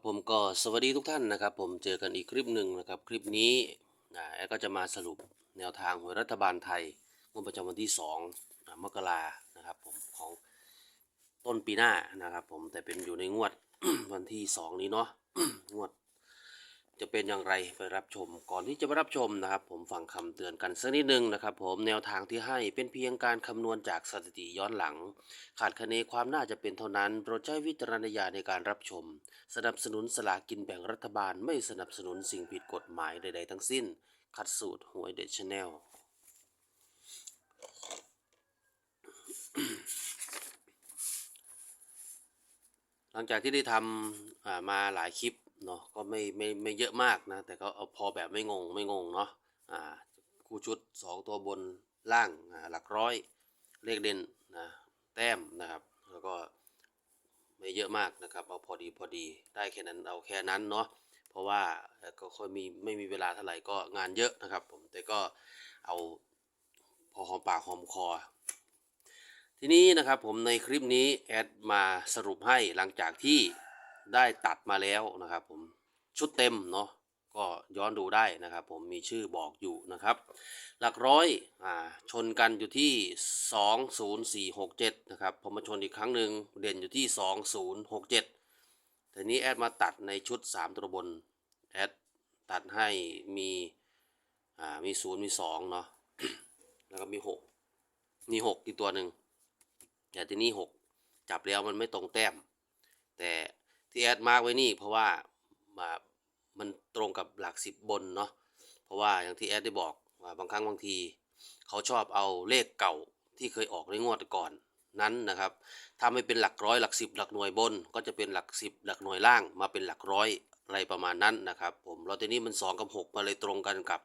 ครับผมก็สวัสดีทุกท่านนะครับ ผมเจอกันอีกคลิปหนึ่งนะครับ คลิปนี้นะแอก็จะมาสรุปแนวทางหวยรัฐบาลไทยงวดประจำวันที่2อ่ามกรานะครับผมของต้นปีหน้านะครับ ผมแต่เป็นอยู่ในงวดวันที่ 2 นี้เนาะงวด จะเป็นอย่างไรไปรับชม ก่อนที่จะไปรับชมนะครับ ผมฟังคำเตือนกันสักนิดนึงนะครับ ผมแนวทางที่ให้เป็นเพียงการคำนวณจากสถิติย้อนหลัง ขาดคะเนความน่าจะเป็นเท่านั้นโปรดใช้วิจารณญาณในการรับชม สนับสนุนสลากกินแบ่งรัฐบาลไม่สนับสนุนสิ่งผิดกฎหมายใดๆทั้งสิ้นขัดสูตรหวยเด็ดชแนลหลังจากที่ได้ทำมาหลายคลิป เนาะก็ไม่ไม่ไม่เยอะมากนะ แต่ก็เอาพอแบบไม่งงไม่งงเนาะอ่าคู่ชุด 2 ตัวบนล่างหลักร้อยเลขเด่นนะแต้มนะครับแล้วก็ไม่เยอะมากนะครับ เอาพอดีพอดีได้แค่นั้นเอาแค่นั้นเนาะเพราะว่าก็ค่อยมีไม่มีเวลาเท่าไหร่ก็งานเยอะนะครับ ผมแต่ก็เอาพอหอมปากหอมคอ ทีนี้นะครับผมในคลิปนี้แอดมาสรุปให้หลังจากที่ ได้ตัดมาแล้วนะครับผมชุดเต็มเนาะก็ย้อนดูได้นะครับ ผมมีชื่อบอกอยู่นะครับ หลักร้อยอ่าชนกันอยู่ที่ 20467 นะครับพอมาชนอีกครั้งหนึ่งเด่นอยู่ที่ 2067 ทีนี้แอดมาตัดในชุด 3 ตัวบน แอดตัดให้มีอ่ามี0มี2เนาะแล้วก็มี 6 มี 6 อีกตัวหนึ่งแต่ที่นี่หกจับแล้วมันไม่ตรงแต้ม ที่แอดมาร์กไว้นี่เพราะว่ามามันตรงกับหลักสิบบนเนาะเพราะว่าอย่างที่แอดได้บอกว่าบางครั้งบางที เขาชอบเอาเลขเก่าที่เคยออกในงวดก่อนนั้นนะครับถ้าไม่เป็นหลักร้อยหลักสิบหลักหน่วยบน ก็จะเป็นหลักสิบหลักหน่วยล่างมาเป็นหลักร้อยอะไรประมาณนั้นนะครับผมแล้วทีนี้มันสองกับหกมาเลยตรงกันกับ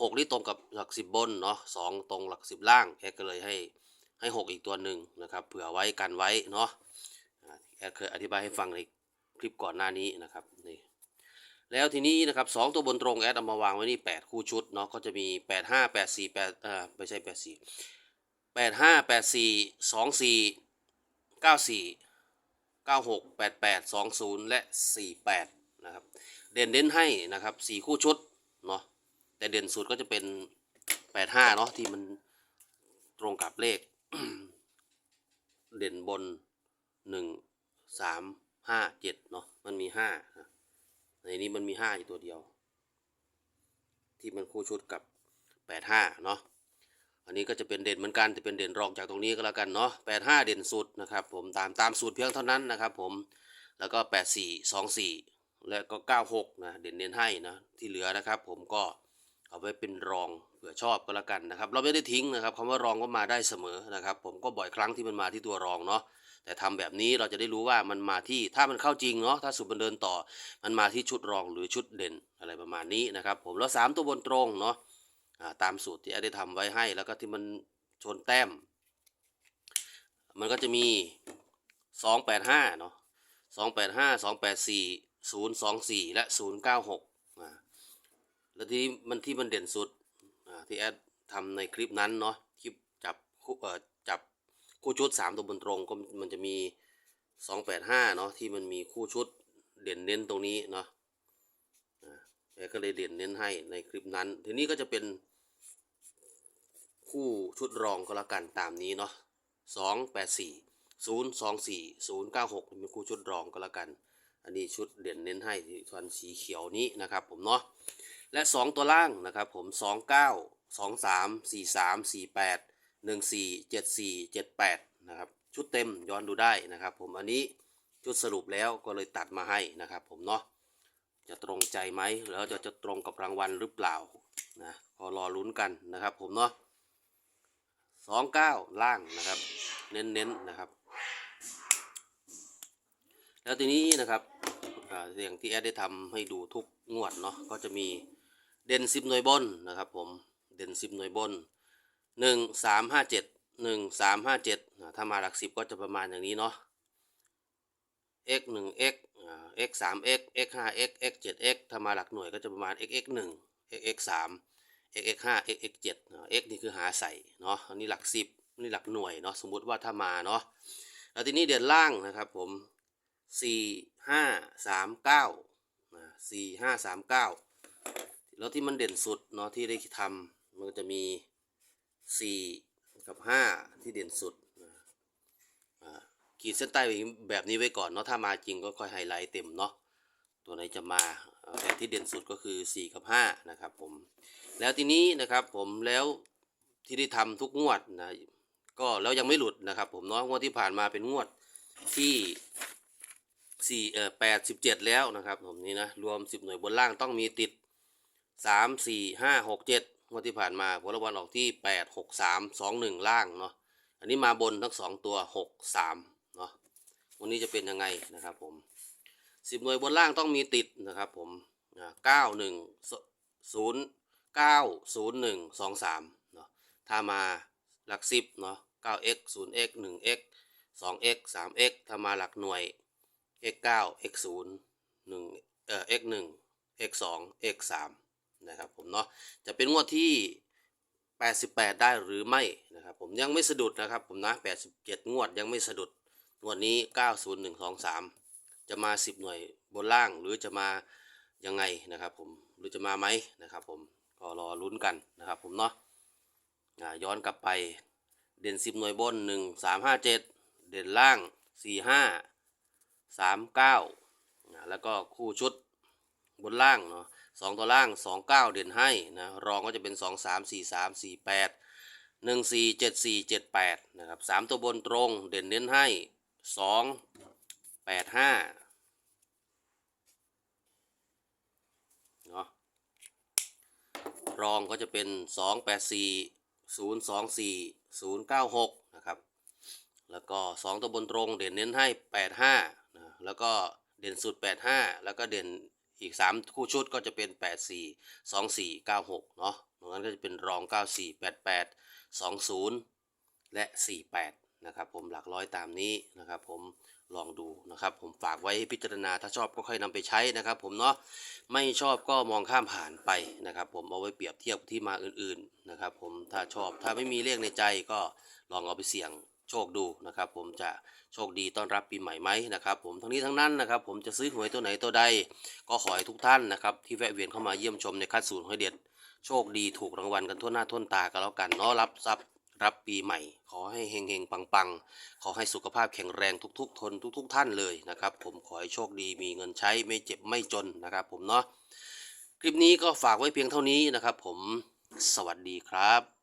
หกนี่ตรงกับหลักสิบบนเนาะสองตรงหลักสิบล่างแอดก็เลยให้ให้หกอีกตัวหนึ่งนะครับเผื่อไว้กันไว้เนาะแอดเคยอธิบายให้ฟังใน คลิปก่อนหน้านี้นะครับนี่แล้วทีนี้นะครับสองตัวบนตรงแอดเอามาวางไว้นี่แปดคู่ชุดเนาะก็จะมีแปดห้าแปดสี่แปดอ่าไม่ใช่แปดสี่แปดห้าแปดสี่สองสี่เก้าสี่เก้าหกแปดแปดสองศูนย์และสี่แปดนะครับเด่นเด่นให้นะครับสี่คู่ชุดเนาะแต่เด่นสุดก็จะเป็นแปดห้าเนาะที่มันตรงกับเลข เด่นบนหนึ่งสาม ห้าเจ็ดเนาะมันมีห้าในนี้มันมีห้าอยู่ตัวเดียว ที่มันคู่ชุดกับแปดห้าเนาะอันนี้ก็จะเป็นเด่นเหมือนกันแต่เป็นเด่นรองจากตรงนี้ก็แล้วกันเนาะแปดห้าเด่นสุดนะครับผมตามตามสูตรเพียงเท่านั้นนะครับผมแล้วก็แปดสี่สองสี่แล้วก็เก้าหกนะเด่นเน้นให้นะที่เหลือนะครับ ผมก็เอาไว้เป็นรองเผื่อชอบก็แล้วกันนะครับ เราไม่ได้ทิ้งนะครับคำว่ารองก็มาได้เสมอนะครับ ผมก็บ่อยครั้งที่มันมาที่ตัวรองเนาะ แต่ทำแบบนี้เราจะได้รู้ว่ามันมาที่ถ้ามันเข้าจริงเนาะถ้าสูตรมันเดินต่อ มันมาที่ชุดรองหรือชุดเด่นอะไรประมาณนี้นะครับผมแล้วสามตัวบนตรงเนาะตามสูตรที่ได้ทำไว้ให้แล้วก็ที่มันชนแต้ม มันก็จะมีสองแปดห้าเนาะสองแปดห้าสองแปดสี่ศูนย์สองสี่และศูนย์เก้าหกอ่าแล้วที่มันที่มันเด่นสุดอ่าที่แอดทำในคลิปนั้นเนาะคลิปจับเอ่อจับ คู่ชุดสามตัวบนตรงก็มันจะมีสองแปดห้าเนาะที่มันมีคู่ชุดเด่นเน้นตรงนี้เนาะแอดก็เลยเด่นเน้นให้ในคลิปนั้น ทีนี้ก็จะเป็นคู่ชุดรองก็แล้วกันตามนี้เนาะสองแปดสี่ศูนย์สองสี่ศูนย์เก้าหกเป็นคู่ชุดรองก็แล้วกัน อันนี้ชุดเด่นเน้นให้ที่ส่วนสีเขียวนี้นะครับผมเนาะ และ 2 ตัวล่างนะครับผม2 9 2 3 4 3 4 8 1 4 7 4 7 8นะครับชุดเต็มย้อนดูได้นะครับ ผมอันนี้ชุดสรุปแล้วก็เลยตัดมาให้นะครับ ผมเนาะจะตรงใจไหมแล้วจะจะตรงกับรางวัลหรือเปล่านะก็รอลุ้นกันนะครับ ผมเนาะ2 9ล่างนะครับ เน้นๆนะครับ แล้วทีนี้นะครับอย่างที่แอดได้ทำให้ดูทุกงวดเนาะก็จะมีเด่นสิบหน่วยบนนะครับ ผมเด่นสิบหน่วยบน หนึ่งสามห้าเจ็ดหนึ่งสามห้าเจ็ดถ้ามาหลักสิบก็จะประมาณอย่างนี้เนาะ x หนึ่ง x x สาม x x ห้า x x เจ็ด x ถ้ามาหลักหน่วยก็จะประมาณ x x หนึ่ง x x สาม x x ห้า x x เจ็ด x นี่คือหาใส่เนาะ อันนี้หลักสิบนี่หลักหน่วยเนาะ สมมุติว่าถ้ามาเนาะ แล้วทีนี้เด่นล่างนะครับผมสี่ห้าสามเก้าสี่ห้าสามเก้าแล้วที่มันเด่นสุดเนาะที่ได้ทำมันก็จะมี สี่กับห้าที่เด่นสุดนะอ่าขีดเส้นใต้แบบนี้ไว้ก่อนเนาะถ้ามาจริงก็ค่อยไฮไลท์เต็มเนาะตัวไหนจะมาแต่ที่เด่นสุดก็คือ 4 กับ 5 นะครับผม แล้วทีนี้นะครับผมแล้วที่ได้ทำทุกงวดนะก็แล้วยังไม่หลุดนะครับผมเนาะงวดที่ผ่านมาเป็นงวดที่สี่เอ่อแปดสิบเจ็ดแล้วนะครับผมนี่นะรวมสิบหน่วยบนล่างต้องมีติดสามสี่ห้าหกเจ็ด งวดที่ผ่านมาผลรางวัลออกที่แปดหกสามสองหนึ่งล่างเนาะอันนี้มาบนทั้งสองตัวหกสามเนาะวันนี้จะเป็นยังไงนะครับผมสิบหน่วยบนล่างต้องมีติดนะครับผมเก้าหนึ่งศูนย์เก้าศูนย์หนึ่งสองสามเนาะถ้ามาหลักสิบเนาะเก้า x ศูนย์ x หนึ่ง x สอง x สาม x ถ้ามาหลักหน่วย x เก้า x ศูนย์หนึ่งเอ่อ x หนึ่ง x สอง x สาม นะครับผมเนาะจะเป็นงวดที่ 88 ได้หรือไม่นะครับผมยังไม่สะดุดนะครับผมนะ 87 งวดยังไม่สะดุดงวดนี้ 90123 จะมา 10 หน่วยบนล่างหรือจะมายังไงนะครับผมหรือจะมาไหมนะครับผมก็รอลุ้นกันนะครับผมเนาะอ่าย้อนกลับไปเด่น 10 หน่วยบน 1 3 5 7 เด่นล่าง 4 5 3 9 แล้วก็คู่ชุดบนล่างเนาะ สองตัวล่างสองเก้าเด่นให้นะรองก็จะเป็นสองสามสี่สามสี่แปดหนึ่งสี่เจ็ดสี่เจ็ดแปดนะครับสามตัวบนตรงเด่นเน้นให้สองแปดห้าเนาะรองก็จะเป็นสองแปดสี่ศูนย์สองสี่ศูนย์เก้าหกนะครับแล้วก็สองตัวบนตรงเด่นเน้นให้แปดห้านะแล้วก็เด่นสุดแปดห้าแล้วก็เด่น อีก 3 คู่ชุดก็จะเป็น 8 4 2 4 9 6 เนาะตรงนั้นก็จะเป็นรอง 9 4 8 8 2 0 และ 48 นะครับผมหลักร้อยตามนี้นะครับผมลองดูนะครับผมฝากไว้ให้พิจารณาถ้าชอบก็ค่อยนำไปใช้นะครับผมเนาะไม่ชอบก็มองข้ามผ่านไปนะครับผมเอาไว้เปรียบเทียบที่มาอื่นๆนะครับผมถ้าชอบถ้าไม่มีเลขในใจก็ลองเอาไปเสี่ยง โชคดูนะครับผมจะโชคดีต้อนรับปีใหม่ไหมนะครับผมทั้งนี้ทั้งนั้นนะครับผมจะซื้อหวยตัวไหนตัวใด ก็ขอให้ทุกท่านนะครับที่แวะเวียนเข้ามาเยี่ยมชมในคัดศูนย์หอยเด็ด โชคดีถูกรางวัลกันทั่วหน้าทั่วตากันแล้วกันเนาะรับทรัพย์รับปีใหม่ ขอให้เฮงเฮงปังปังๆ ขอให้สุขภาพแข็งแรงทุกๆ ทนทุก ๆ ท่านเลยนะครับผมขอให้โชคดีมีเงินใช้ไม่เจ็บไม่จนนะครับผมเนาะคลิปนี้ก็ฝากไว้เพียงเท่านี้นะครับผมสวัสดีครับ